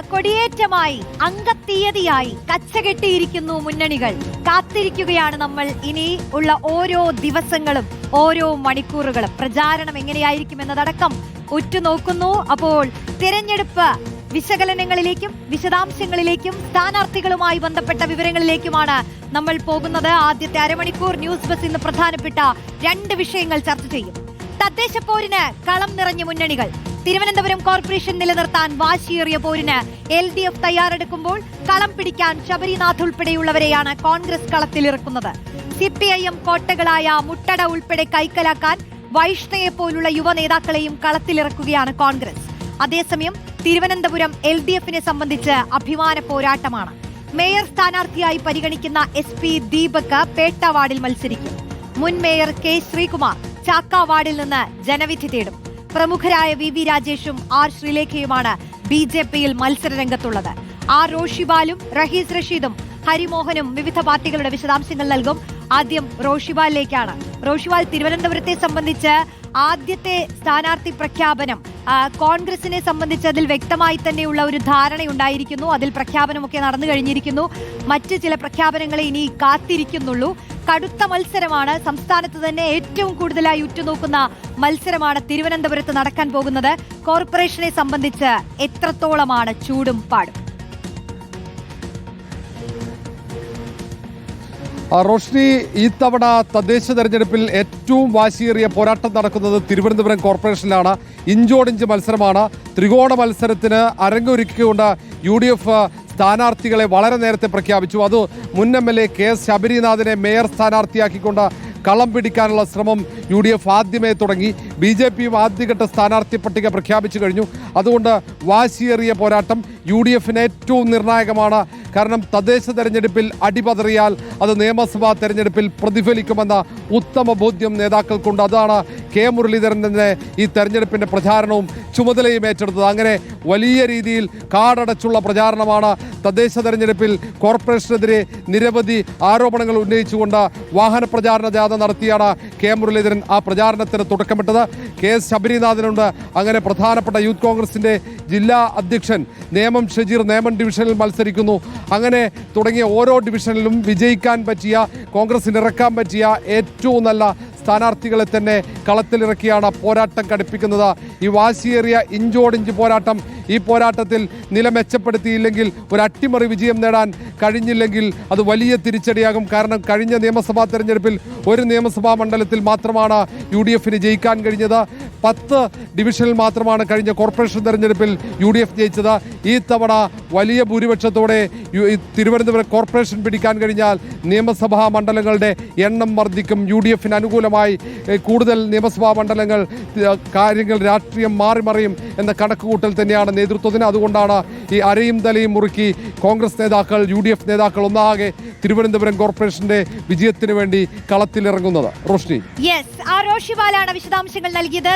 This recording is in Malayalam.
കൊടിയേറ്റമായി അങ്കത്തീയതിയായി കച്ചകെട്ടിയിരിക്കുന്നു മുന്നണികൾ. കാത്തിരിക്കുകയാണ് നമ്മൾ ഇനി ഉള്ള ഓരോ ദിവസങ്ങളും ഓരോ മണിക്കൂറുകളും. പ്രചാരണം എങ്ങനെയായിരിക്കും എന്നതടക്കം ഉറ്റുനോക്കുന്നു. അപ്പോൾ തിരഞ്ഞെടുപ്പ് വിശകലനങ്ങളിലേക്കും വിശദാംശങ്ങളിലേക്കും സ്ഥാനാർത്ഥികളുമായി ബന്ധപ്പെട്ട വിവരങ്ങളിലേക്കുമാണ് നമ്മൾ പോകുന്നത്. ആദ്യത്തെ അരമണിക്കൂർ ന്യൂസ് ബസ് ഇന്ന് പ്രധാനപ്പെട്ട രണ്ട് വിഷയങ്ങൾ ചർച്ച ചെയ്യും. തദ്ദേശ പോരിന് കളം നിറഞ്ഞ മുന്നണികൾ. തിരുവനന്തപുരം കോർപ്പറേഷൻ നിലനിർത്താൻ വാശിയേറിയ പോരിന് എൽ ഡി എഫ് തയ്യാറെടുക്കുമ്പോൾ കളം പിടിക്കാൻ ശബരിനാഥ് ഉൾപ്പെടെയുള്ളവരെയാണ് കോൺഗ്രസ് കളത്തിലിറക്കുന്നത്. സി പി ഐ എം കോട്ടകളായ മുട്ടട ഉൾപ്പെടെ കൈക്കലാക്കാൻ വൈഷ്ണയെ പോലുള്ള യുവ നേതാക്കളെയും കളത്തിലിറക്കുകയാണ് കോൺഗ്രസ്. അതേസമയം തിരുവനന്തപുരം എൽ ഡി എഫിനെ സംബന്ധിച്ച് അഭിമാന പോരാട്ടമാണ്. മേയർ സ്ഥാനാർത്ഥിയായി പരിഗണിക്കുന്ന എസ് പി ദീപക് പേട്ട വാർഡിൽ മത്സരിക്കും. മുൻ മേയർ കെ ശ്രീകുമാർ ചാക്ക വാർഡിൽ നിന്ന് ജനവിധി തേടും. പ്രമുഖരായ വി വി രാജേഷും ആർ ശ്രീലേഖയുമാണ് ബി ജെ പിയിൽ മത്സര രംഗത്തുള്ളത് ആർ റോഷിബാലും റഹീസ് റഷീദും ഹരിമോഹനും വിവിധ പാർട്ടികളുടെ വിശദാംശങ്ങൾ നൽകും. ആദ്യം റോഷിബാലിലേക്കാണ്. റോഷിബാൽ തിരുവനന്തപുരത്തെ സംബന്ധിച്ച് ആദ്യത്തെ സ്ഥാനാർത്ഥി പ്രഖ്യാപനം കോൺഗ്രസിനെ സംബന്ധിച്ച് അതിൽ വ്യക്തമായി തന്നെയുള്ള ഒരു ധാരണയുണ്ടായിരിക്കുന്നു. അതിൽ പ്രഖ്യാപനമൊക്കെ നടന്നു കഴിഞ്ഞിരിക്കുന്നു. മറ്റ് ചില പ്രഖ്യാപനങ്ങളെ ഇനി കാത്തിരിക്കുന്നുള്ളൂ. കടുത്ത മത്സരമാണ്. സംസ്ഥാനത്ത് തന്നെ ഏറ്റവും കൂടുതലായി ഉറ്റുനോക്കുന്ന മത്സരമാണ് തിരുവനന്തപുരത്ത് നടക്കാൻ പോകുന്നത്. കോർപ്പറേഷനെ സംബന്ധിച്ച് എത്രത്തോളമാണ് ചൂടും പാടും? റോഷ്നി ഈ തവണ തദ്ദേശ തെരഞ്ഞെടുപ്പിൽ ഏറ്റവും വാശിയേറിയ പോരാട്ടം നടക്കുന്നത് തിരുവനന്തപുരം കോർപ്പറേഷനിലാണ്. ഇഞ്ചോടിഞ്ച് മത്സരമാണ്. ത്രികോണ മത്സരത്തിന് അരങ്ങൊരുക്കിക്കൊണ്ട് യു ഡി എഫ് സ്ഥാനാർത്ഥികളെ വളരെ നേരത്തെ പ്രഖ്യാപിച്ചു. അത് മുൻ M L A K S ശബരിനാഥിനെ mayor സ്ഥാനാർത്ഥിയാക്കിക്കൊണ്ട് കളം പിടിക്കാനുള്ള ശ്രമം യു ഡി എഫ് ആദ്യമേ തുടങ്ങി. ബി ജെ പിയും ആദ്യഘട്ട സ്ഥാനാർത്ഥി പട്ടിക പ്രഖ്യാപിച്ചു കഴിഞ്ഞു. അതുകൊണ്ട് വാശിയേറിയ പോരാട്ടം യു ഡി എഫിന് ഏറ്റവും നിർണായകമാണ് കാരണം തദ്ദേശ തെരഞ്ഞെടുപ്പിൽ അടിപതറിയാൽ അത് നിയമസഭാ തെരഞ്ഞെടുപ്പിൽ പ്രതിഫലിക്കുമെന്ന ഉത്തമ ബോധ്യം നേതാക്കൾക്കുണ്ട്. അതാണ് കെ മുരളീധരൻ തന്നെ ഈ തെരഞ്ഞെടുപ്പിന്റെ പ്രചാരണവും ചുമതലയും ഏറ്റെടുത്തത്. അങ്ങനെ വലിയ രീതിയിൽ കാടടച്ചുള്ള പ്രചാരണമാണ് തദ്ദേശ തെരഞ്ഞെടുപ്പിൽ കോർപ്പറേഷനെതിരെ നിരവധി ആരോപണങ്ങൾ ഉന്നയിച്ചുകൊണ്ട് വാഹന പ്രചാരണ ജാഥ നടത്തിയാണ് കെ മുരളീധരൻ ആ പ്രചാരണത്തിന് തുടക്കമിട്ടത്. കെ എസ് ശബരിനാഥനുണ്ട്. അങ്ങനെ പ്രധാനപ്പെട്ട യൂത്ത് കോൺഗ്രസിന്റെ ജില്ലാ അധ്യക്ഷൻ നേമം ഷജീർ നേമം ഡിവിഷനിൽ മത്സരിക്കുന്നു. അങ്ങനെ തുടങ്ങിയ ഓരോ ഡിവിഷനിലും വിജയിക്കാൻ പറ്റിയ കോൺഗ്രസിന് ഇറക്കാൻ പറ്റിയ ഏറ്റവും നല്ല സ്ഥാനാർത്ഥികളെ തന്നെ കളത്തിലിറക്കിയാണ് പോരാട്ടം കടുപ്പിക്കുന്നത്. ഈ വാശിയേറിയ ഇഞ്ചോടിഞ്ച് പോരാട്ടം ഈ പോരാട്ടത്തിൽ നില മെച്ചപ്പെടുത്തിയില്ലെങ്കിൽ ഒരു അട്ടിമറി വിജയം നേടാൻ കഴിഞ്ഞില്ലെങ്കിൽ അത് വലിയ തിരിച്ചടിയാകും. കാരണം കഴിഞ്ഞ നിയമസഭാ തെരഞ്ഞെടുപ്പിൽ ഒരു നിയമസഭാ മണ്ഡലത്തിൽ മാത്രമാണ് യു ഡി എഫിന് ജയിക്കാൻ കഴിഞ്ഞത്. പത്ത് ഡിവിഷനിൽ മാത്രമാണ് കഴിഞ്ഞ കോർപ്പറേഷൻ തെരഞ്ഞെടുപ്പിൽ യു ഡി എഫ് ജയിച്ചത്. ഈ തവണ വലിയ ഭൂരിപക്ഷത്തോടെ തിരുവനന്തപുരം കോർപ്പറേഷൻ പിടിക്കാൻ കഴിഞ്ഞാൽ നിയമസഭാ മണ്ഡലങ്ങളുടെ എണ്ണം വർദ്ധിക്കും. യു ഡി എഫിന് അനുകൂലമായി കൂടുതൽ നിയമസഭാ മണ്ഡലങ്ങൾ കാര്യങ്ങൾ രാഷ്ട്രീയം മാറി മറിയും എന്ന കണക്കുകൂട്ടൽ തന്നെയാണ് നേതൃത്വത്തിന്. അതുകൊണ്ടാണ് ഈ അരയും തലയും മുറുക്കി കോൺഗ്രസ് നേതാക്കൾ യു ഡി എഫ് നേതാക്കൾ ഒന്നാകെ തിരുവനന്തപുരം കോർപ്പറേഷന്റെ വിജയത്തിന് വേണ്ടി കളത്തിലിറങ്ങുന്നത്. റോഷ്നി. യെസ് ആ റോഷിവാലാണ് വിശദാംശങ്ങൾ നൽകിയത്.